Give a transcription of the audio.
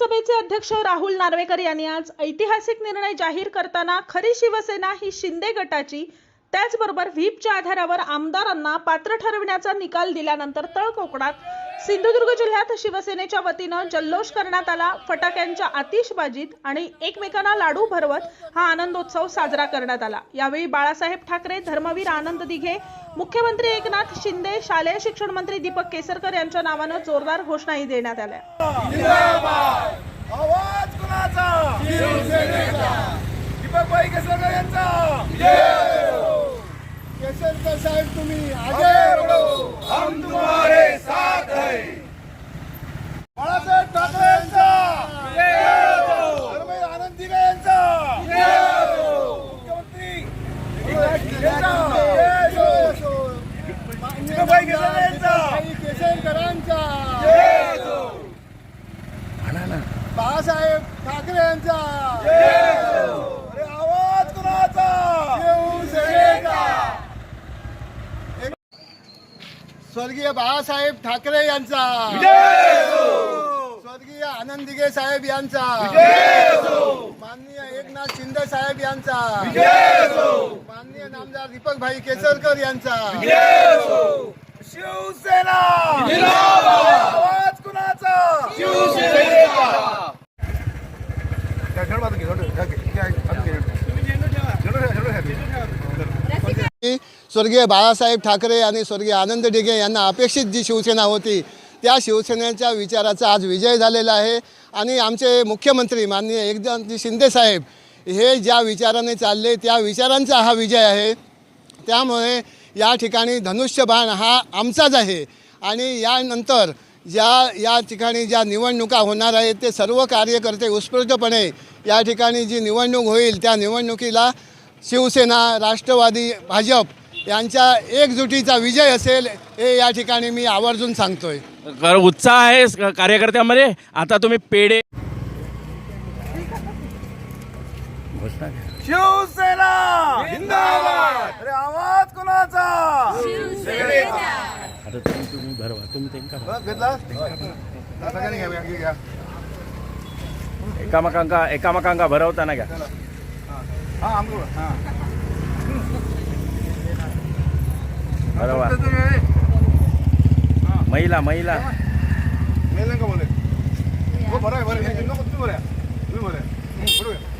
विधानसभेचे अध्यक्ष राहुल नार्वेकर यांनी आज ऐतिहासिक निर्णय जाहीर करताना खरी शिवसेना ही शिंदे गटाची त्याचबरोबर व्हीपच्या आधारावर आमदारांना पात्र ठरविण्याचा निकाल दिल्यानंतर तळ कोकणात सिंधुदुर्ग जिल्ह्यात शिवसेनेच्या वतीनं जल्लोष करण्यात आला. फटाक्यांच्या आतिषबाजीत आणि एकमेकांना लाडू भरवत हा आनंदोत्सव साजरा करण्यात आला. यावेळी बाळासाहेब ठाकरे धर्मवीर आनंद दिघे मुख्यमंत्री एकनाथ शिंदे शालेय शिक्षण मंत्री दीपक केसरकर यांच्या नावानं जोरदार घोषणाही देण्यात आल्या आवाज कुणाचा दीपक भाई केसरकर यांचा केसरकर साहेब तुम्ही आगे आगे बढ़ो हम तुम्हारे साथ हैं बाळासाहेब ठाकरे यांचा धर्मवीर आनंद दिघे यांचा मुख्यमंत्री एकनाथ शिंदे यांचा. दीपक भाई केसरकर यांचा केसरकरांचा बाळासाहेब ठाकरे यांचा. अरे आवाज कुणाचा स्वर्गीय बाळासाहेब हो. ठाकरे यांचा स्वर्गीय आनंद दिघे साहेब यांचा. माननीय एकनाथ शिंदे साहेब यांचा. माननीय नामदार दीपक भाई केसरकर यांचा. शिवसेना. आवाज कुणाचा? स्वर्गीय बाळासाहेब ठाकरे आणि स्वर्गीय आनंद डिगे यांना अपेक्षित जी शिवसेना होती त्या शिवसेनेच्या विचाराचा आज विजय झालेला आहे. आणि आमचे मुख्यमंत्री माननीय एकनाथजी शिंदेसाहेब हे ज्या विचाराने चालले त्या विचारांचा हा विजय आहे. त्यामुळे या ठिकाणी धनुष्यबाण हा आमचाच आहे. आणि यानंतर ज्या या ठिकाणी ज्या निवडणुका होणार आहेत ते सर्व कार्यकर्ते उत्स्फूर्तपणे या ठिकाणी जी निवडणूक होईल त्या निवडणुकीला शिवसेना राष्ट्रवादी भाजप यांच्या एकजुटीचा विजय असेल हे या ठिकाणी मी आवर्जून सांगतोय. कर उत्साह आहे स- कार्यकर्त्यामध्ये. आता तुम्ही पेढे शिवसेना! जिंदाबाद! अरे आवाज कुणाचा? आता तुम्ही तुम्ही भरवा तुम्ही घ्या. एकामेकांका एकामेकांका भरवताना घ्या. हा आमचं हा. भरवा. महिला महिला मेलं का बोले हो बरं आहे बरं आहे नको तुम्ही बरं आहे. तुम्ही बरं आहे. हं, बरोबर आहे.